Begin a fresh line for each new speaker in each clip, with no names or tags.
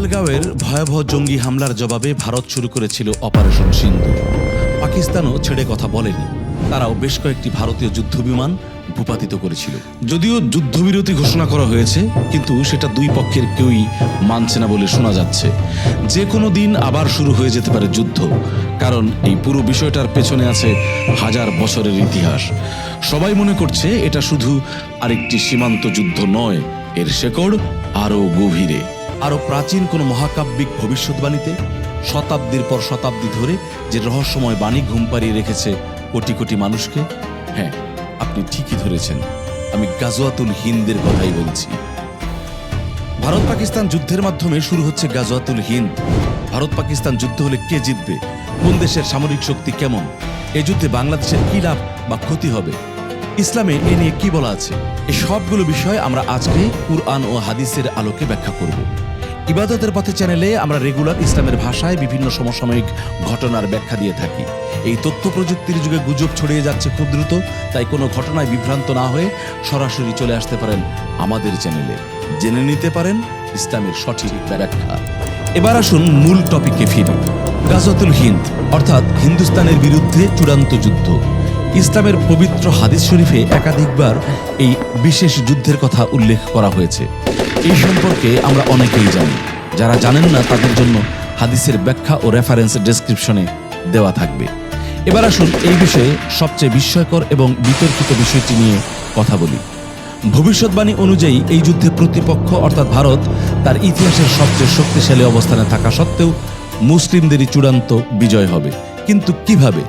পেহেলগাঁওয়ের ভয়াবহ জঙ্গি হামলার জবাবে ভারত শুরু করেছিল অপারেশন সিন্ধু পাকিস্তানও ছেড়ে কথা বলেনি। তারাও বেশ কয়েকটি ভারতীয় যুদ্ধবিমান ভূপাতিত করেছিল। যদিও যুদ্ধবিরতি ঘোষণা করা হয়েছে, কিন্তু সেটা দুই পক্ষের কেউই মানছে না বলে শোনা যাচ্ছে। যে কোনো দিন আবার শুরু হয়ে যেতে পারে যুদ্ধ, কারণ এই পুরো বিষয়টার পেছনে আছে হাজার বছরের ইতিহাস। সবাই মনে করছে এটা শুধু আরেকটি সীমান্ত যুদ্ধ নয়, এর শেকড় আরও গভীরে। আরও প্রাচীন কোনো মহাকাব্যিক ভবিষ্যৎবাণীতে শতাব্দীর পর শতাব্দী ধরে যে রহস্যময় বাণী ঘুম পাড়িয়ে রেখেছে কোটি কোটি মানুষকে হ্যাঁ আপনি ঠিকই ধরেছেন। আমি গাজওয়াতুল হিন্দের কথাই বলছি। ভারত পাকিস্তান যুদ্ধের মাধ্যমে শুরু হচ্ছে গাজওয়াতুল হিন্দ। ভারত পাকিস্তান যুদ্ধ হলে কে জিতবে? কোন দেশের সামরিক শক্তি কেমন? এ যুদ্ধে বাংলাদেশের কি লাভ বা ক্ষতি হবে? ইসলামে এ নিয়ে কি বলা আছে? এই সবগুলো বিষয় আমরা আজকে কুরআন ও হাদিসের আলোকে ব্যাখ্যা করব। ইবাদতের পথে চ্যানেলে আমরা রেগুলার ইসলামের ভাষায় বিভিন্ন সমসাময়িক ঘটনার ব্যাখ্যা দিয়ে থাকি। এই তথ্য প্রযুক্তির যুগে গুজব ছড়িয়ে যাচ্ছে খুব দ্রুত, তাই কোনো ঘটনায় বিভ্রান্ত না হয়ে সরাসরি চলে আসতে পারেন আমাদের চ্যানেলে। জেনে নিতে পারেন ইসলামের সঠিক ব্যাখ্যা। এবার আসুন মূল টপিকে ফিরি। গাজতুল হিন্দ, অর্থাৎ হিন্দুস্তানের বিরুদ্ধে চূড়ান্ত যুদ্ধ। ইসলামের পবিত্র হাদিস শরীফে একাধিকবার এই বিশেষ যুদ্ধের কথা উল্লেখ করা হয়েছে। এই সম্পর্কে আমরা অনেকেই জানি। যারা জানেন না, তাদের জন্য হাদিসের ব্যাখ্যা ও রেফারেন্স ডেসক্রিপশনে দেওয়া থাকবে। এবার আসুন এই বিষয়ে সবচেয়ে বিস্ময়কর এবং বিতর্কিত বিষয়টি নিয়ে কথা বলি। ভবিষ্যৎবাণী অনুযায়ী এই যুদ্ধে প্রতিপক্ষ, অর্থাৎ ভারত, তার ইতিহাসের সবচেয়ে শক্তিশালী অবস্থানে থাকা সত্ত্বেও মুসলিমদেরই চূড়ান্ত বিজয় হবে। কিন্তু কীভাবে?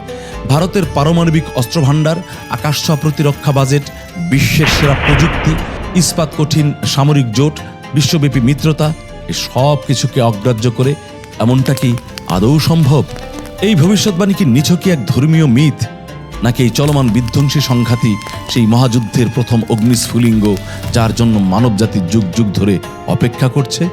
ভারতের পারমাণবিক অস্ত্রভাণ্ডার, আকাশ প্রতিরক্ষা বাজেট, বিশ্বের সেরা প্রযুক্তি ইস্পাত কঠিন সামরিক জোট, বিশ্বব্যাপী মিত্রতা, এ সব কিছুকে অগ্রাহ্য করে এমনটা কি আদৌ সম্ভব? এই ভবিষ্যৎবাণী কি নিছকই এক ধর্মীয় মিথ? নাকি এই চলমান বিধ্বংসী সংঘাতই সেই মহাযুদ্ধের প্রথম অগ্নিস্ফুলিঙ্গ, যার জন্য মানবজাতির যুগ যুগ ধরে অপেক্ষা করছে?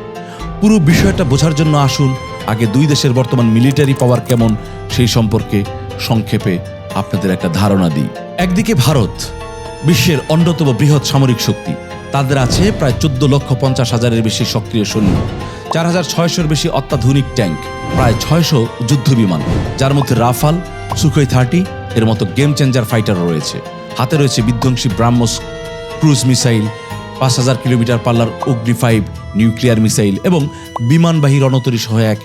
পুরো বিষয়টা বোঝার জন্য আসুন, আগে দুই দেশের বর্তমান মিলিটারি পাওয়ার কেমন, সেই সম্পর্কে সংক্ষেপে আপনাদের একটা ধারণা দিই। একদিকে ভারত, বিশ্বের অন্যতম বৃহৎ সামরিক শক্তি। তাদের আছে প্রায় চোদ্দ লক্ষ পঞ্চাশ হাজারের বেশি সক্রিয় সৈন্য, চার হাজার ছয়শোর বেশি অত্যাধুনিক ট্যাঙ্ক, প্রায় ছয়শো যুদ্ধ বিমান, যার মধ্যে রাফাল, সুখই থার্টি, এর মতো গেম চেঞ্জার ফাইটার রয়েছে। হাতে রয়েছে বিধ্বংসী ব্রাহ্মস ক্রুজ মিসাইল, পাঁচ হাজার কিলোমিটার পাল্লার অগ্নি ফাইভ নিউক্লিয়ার মিসাইল এবং বিমানবাহী রণতরী সহ এক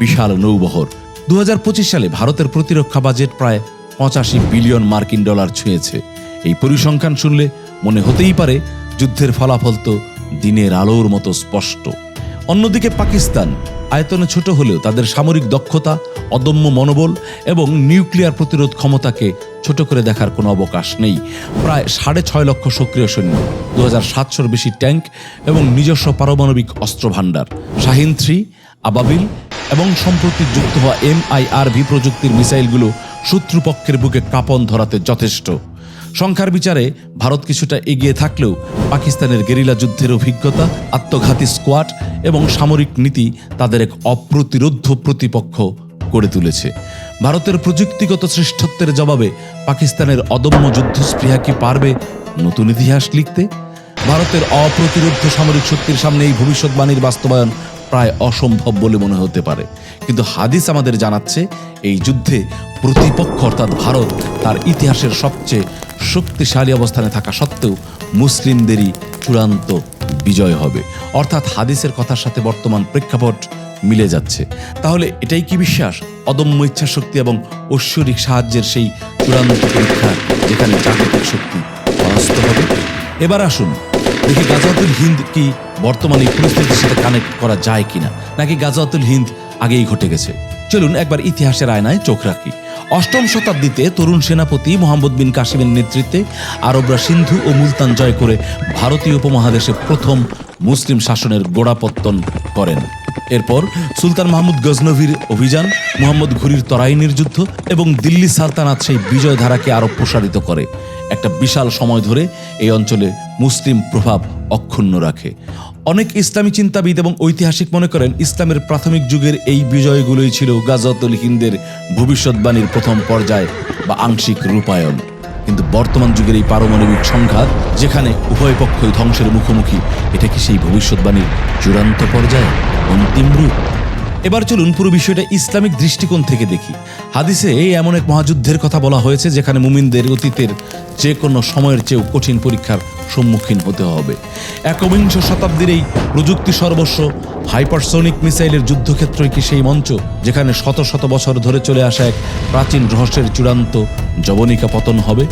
বিশাল নৌবহর। দু হাজার পঁচিশ সালে ভারতের প্রতিরক্ষা বাজেট প্রায় পঁচাশি বিলিয়ন মার্কিন ডলার ছুঁয়েছে। এই পরিসংখ্যান শুনলে মনে হতেই পারে যুদ্ধের ফলাফল তো দিনের আলোর মতো স্পষ্ট। অন্যদিকে পাকিস্তান আয়তনে ছোট হলেও তাদের সামরিক দক্ষতা, অদম্য মনোবল এবং নিউক্লিয়ার প্রতিরোধ ক্ষমতাকে ছোট করে দেখার কোনো অবকাশ নেই। প্রায় সাড়ে ছয় লক্ষ সক্রিয় সৈন্য দু হাজার সাতশোর বেশি ট্যাঙ্ক এবং নিজস্ব পারমাণবিক অস্ত্র ভাণ্ডার শাহিন থ্রি, আবাবিল এবং সম্প্রতি যুক্ত হওয়া এমআইআরভি প্রযুক্তির মিসাইলগুলো শত্রুপক্ষের বুকে কাঁপন ধরাতে যথেষ্ট। সংখ্যার বিচারে ভারত কিছুটা এগিয়ে থাকলেও পাকিস্তানের গেরিলা যুদ্ধের অভিজ্ঞতা, আত্মঘাতী স্কোয়াড এবং সামরিক নীতি তাদের এক অপ্রতিরোধ্য প্রতিপক্ষ করে তুলেছে। ভারতের প্রযুক্তিগত শ্রেষ্ঠত্বের জবাবে পাকিস্তানের অদম্য যুদ্ধস্পৃহা কি পারবে নতুন ইতিহাস লিখতে? ভারতের অপ্রতিরোধ্য সামরিক শক্তির সামনে এই ভবিষ্যৎবাণীর বাস্তবায়ন প্রায় অসম্ভব বলে মনে হতে পারে। কিন্তু হাদিস আমাদের জানাচ্ছে, এই যুদ্ধে প্রতিপক্ষ অর্থাৎ ভারত তার ইতিহাসের সবচেয়ে শক্তিশালী অবস্থানে থাকা সত্ত্বেও মুসলিমদেরই চূড়ান্ত বিজয় হবে। অর্থাৎ হাদিসের কথার সাথে বর্তমান প্রেক্ষাপট মিলে যাচ্ছে। তাহলে এটাই কি বিশ্বাস? অদম্য ইচ্ছা শক্তি এবং ঐশ্বরিক সাহায্যের সেই চূড়ান্ত পরীক্ষা যেখানে জাগতিক শক্তি পরাস্ত হবে? এবার আসুন, দেখি গাজাতুল হিন্দ কি বর্তমানে পরিস্থিতির সাথে কানেক্ট করা যায় কিনা? নাকি গাজাতুল হিন্দ আগেই ঘটে গেছে? চলুন একবার ইতিহাসের আয়নায় চোখ রাখি। অষ্টম শতাব্দীতে তরুণ সেনাপতি মোহাম্মদ বিন কাসিমের নেতৃত্বে আরবরা সিন্ধু ও মুলতান জয় করে ভারতীয় উপমহাদেশে প্রথম মুসলিম শাসনের গোড়াপত্তন করেন। এরপর সুলতান মাহমুদ গজনভির অভিযান, মোহাম্মদ ঘুরির তরাইনের যুদ্ধ এবং দিল্লি সালতানাত সেই বিজয় ধারাকে আরও প্রসারিত করে। একটা বিশাল সময় ধরে এই অঞ্চলে মুসলিম প্রভাব অক্ষুণ্ণ রাখে। অনেক ইসলামী চিন্তাবিদ এবং ঐতিহাসিক মনে করেন ইসলামের প্রাথমিক যুগের এই বিজয়গুলোই ছিল গাজতুল হিন্দের ভবিষ্যৎবাণীর প্রথম পর্যায় বা আংশিক রূপায়ণ। কিন্তু বর্তমান যুগের এই পারমাণবিক সংঘাত, যেখানে উভয় পক্ষই ধ্বংসের মুখোমুখি, এটা কি সেই ভবিষ্যৎবাণীর চূড়ান্ত পর্যায়ে? অন্তিম রূপ? এবার চলুন পুরো বিষয়টা ইসলামিক দৃষ্টিকোণ থেকে দেখি। হাদিসে এই এমন এক মহাযুদ্ধের কথা বলা হয়েছে, যেখানে মুমিনদের অতীতের যে কোনো সময়ের চেয়েও কঠিন পরীক্ষার সম্মুখীন হতে হবে। একবিংশ শতাব্দীর এই প্রযুক্তি সর্বস্ব হাইপারসোনিক মিসাইলের যুদ্ধক্ষেত্রই কি সেই মঞ্চ যেখানে শত শত বছর ধরে চলে আসা এক প্রাচীন রহস্যের চূড়ান্ত জবনিকা পতন হবে?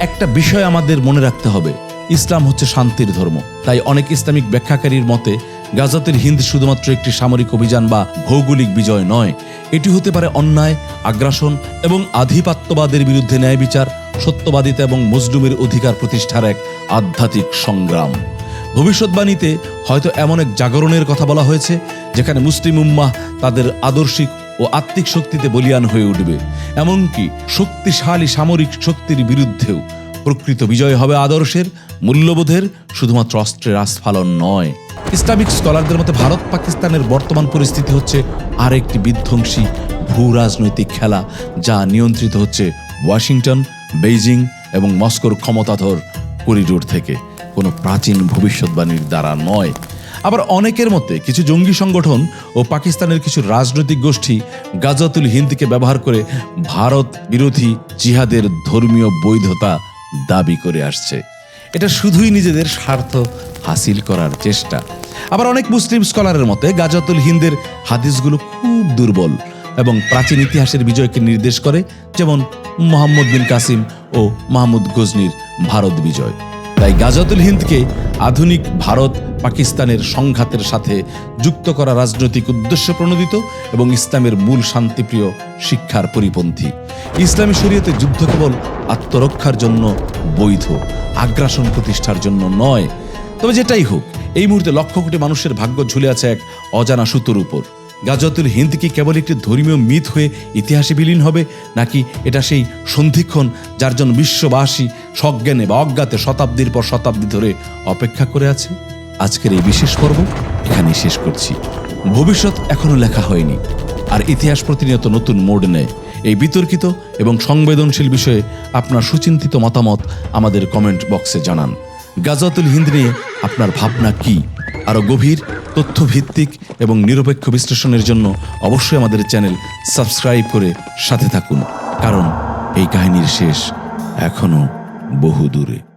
একটা বিষয় আমাদের মনে রাখতে হবে। ইসলাম হচ্ছে শান্তির ধর্ম। তাই অনেক ইসলামিক ব্যাখ্যাকারীর মতে, গাজাতের হিন্দ শুধুমাত্র একটি সামরিক অভিযান বা ভৌগোলিক বিজয় নয়। এটি হতে পারে অন্যায়, আগ্রাসন এবং আধিপত্যবাদের বিরুদ্ধে ন্যায় বিচার সত্যবাদিতা এবং মজলুমের অধিকার প্রতিষ্ঠার এক আধ্যাত্মিক সংগ্রাম। ভবিষ্যৎবাণীতে হয়তো এমন এক জাগরণের কথা বলা হয়েছে, যেখানে মুসলিম উম্মাহ তাদের আদর্শিক ও আত্মিক শক্তিতে বলিয়ান হয়ে উঠবে। এমনকি শক্তিশালী সামরিক শক্তির বিরুদ্ধেও প্রকৃত বিজয় হবে আদর্শের, মূল্যবোধের, শুধুমাত্র অস্ত্রের আস্ফালন নয়। ইসলামিক স্কলারদের মতে ভারত পাকিস্তানের বর্তমান পরিস্থিতি হচ্ছে আরেকটি বিধ্বংসী ভূ রাজনৈতিক খেলা, যা নিয়ন্ত্রিত হচ্ছে ওয়াশিংটন বেইজিং এবং মস্কোর ক্ষমতাধর করিডোর থেকে কোনো প্রাচীন ভবিষ্যৎবাণীর দ্বারা নয়। আবার অনেকের মতে কিছু জঙ্গি সংগঠন ও পাকিস্তানের কিছু রাজনৈতিক গোষ্ঠী গাজাতুল হিন্দকে ব্যবহার করে ভারত বিরোধী জিহাদের ধর্মীয় বৈধতা দাবি করে আসছে। এটা শুধুই নিজেদের স্বার্থ হাসিল করার চেষ্টা। আবার অনেক মুসলিম স্কলারের মতে গাজাতুল হিন্দের হাদিসগুলো খুব দুর্বল। এবং প্রাচীন ইতিহাসের বিজয়কে নির্দেশ করে, যেমন মোহাম্মদ বিন কাসিম ও মাহমুদ গজনির ভারত বিজয়। তাই গাজাতুল হিন্দকে আধুনিক ভারত পাকিস্তানের সংঘাতের সাথে যুক্ত করা রাজনৈতিক উদ্দেশ্য প্রণোদিত এবং ইসলামের মূল শান্তিপ্রিয় শিক্ষার পরিপন্থী। ইসলামী শরীয়তে যুদ্ধ কেবল আত্মরক্ষার জন্য বৈধ, আগ্রাসন প্রতিষ্ঠার জন্য নয়। তবে যেটাই হোক, এই মুহূর্তে লক্ষ কোটি মানুষের ভাগ্য ঝুলে আছে এক অজানা সুতোর উপর। গাজতুল হিন্দ কি কেবল একটি ধর্মীয় মিথ হয়ে ইতিহাসে বিলীন হবে, নাকি এটা সেই সন্ধিক্ষণ যার জন্য বিশ্ববাসী সজ্ঞানে বা অজ্ঞাতে শতাব্দীর পর শতাব্দী ধরে অপেক্ষা করে আছে? আজকের এই বিশেষ পর্ব এখানেই শেষ করছি। ভবিষ্যৎ এখনও লেখা হয়নি, আর ইতিহাস প্রতিনিয়ত নতুন মোড় নেয়। এই বিতর্কিত এবং সংবেদনশীল বিষয়ে আপনার সুচিন্তিত মতামত আমাদের কমেন্ট বক্সে জানান। গাজাতুল হিন্দ নিয়ে আপনার ভাবনা কি? আরও গভীর, তথ্যভিত্তিক এবং নিরপেক্ষ বিশ্লেষণের জন্য অবশ্যই আমাদের চ্যানেল সাবস্ক্রাইব করে সাথে থাকুন। কারণ এই কাহিনীর শেষ এখনও বহু দূরে